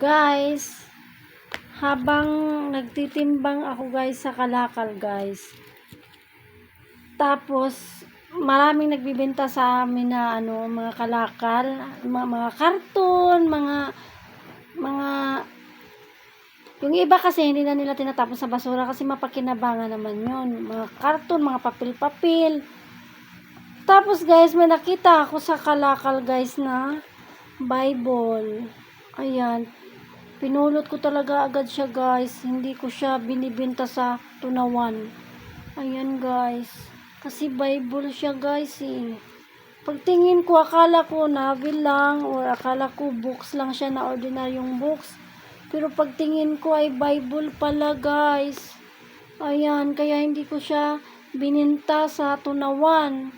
Guys, habang nagtitimbang ako guys sa kalakal guys. Tapos, maraming nagbibenta sa amin na ano, mga kalakal, mga, mga karton, mga mga yung iba kasi hindi na nila tinatapon sa basura kasi mapakinabangan naman yun. Mga karton, mga papel-papel. Tapos guys, may nakita ako sa kalakal guys na Bible. Ayan. Pinulot ko talaga agad siya guys. Hindi ko siya binibenta sa tunawan. Ayan guys. Kasi Bible siya guys eh. Pagtingin ko, akala ko novel lang or akala ko books lang siya na ordinaryong books. Pero pagtingin ko ay Bible pala guys. Ayan, kaya hindi ko siya bininta sa tunawan.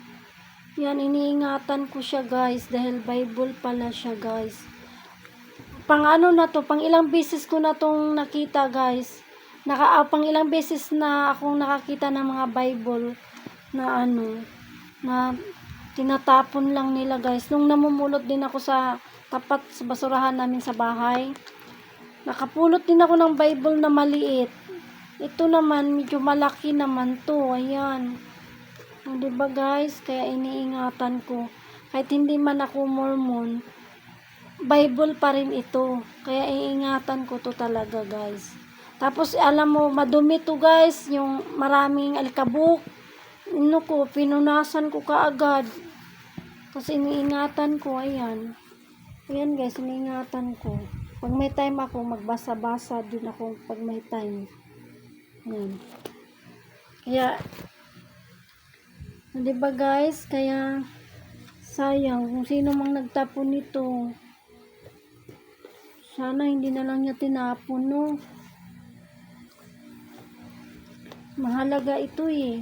Yan, iniingatan ko siya guys dahil Bible pala siya guys. Pang ano na to, pang ilang beses ko na tong nakita guys. Naka, ah, pang ilang beses na akong nakakita ng mga Bible na ano, na tinatapon lang nila guys. Nung namumulot din ako sa tapat sa basurahan namin sa bahay, nakapulot din ako ng Bible na maliit. Ito naman, medyo malaki naman to. Ayan. O, diba guys? Kaya iniingatan ko. Kahit hindi man ako mormon, Bible pa rin ito. Kaya iingatan ko to talaga guys. Tapos alam mo, madumi to guys. Yung maraming alikabok. Ano ko, pinunasan ko kaagad. Kasi iniingatan ko, ayan. Ayan guys, iniingatan ko. Pag may time ako, magbasa-basa din ako pag may time. Ayan. Kaya, ba guys, kaya sayang kung sino mang nagtapon nito. Sana hindi na lang niya tinapon, no? Mahalaga ito eh.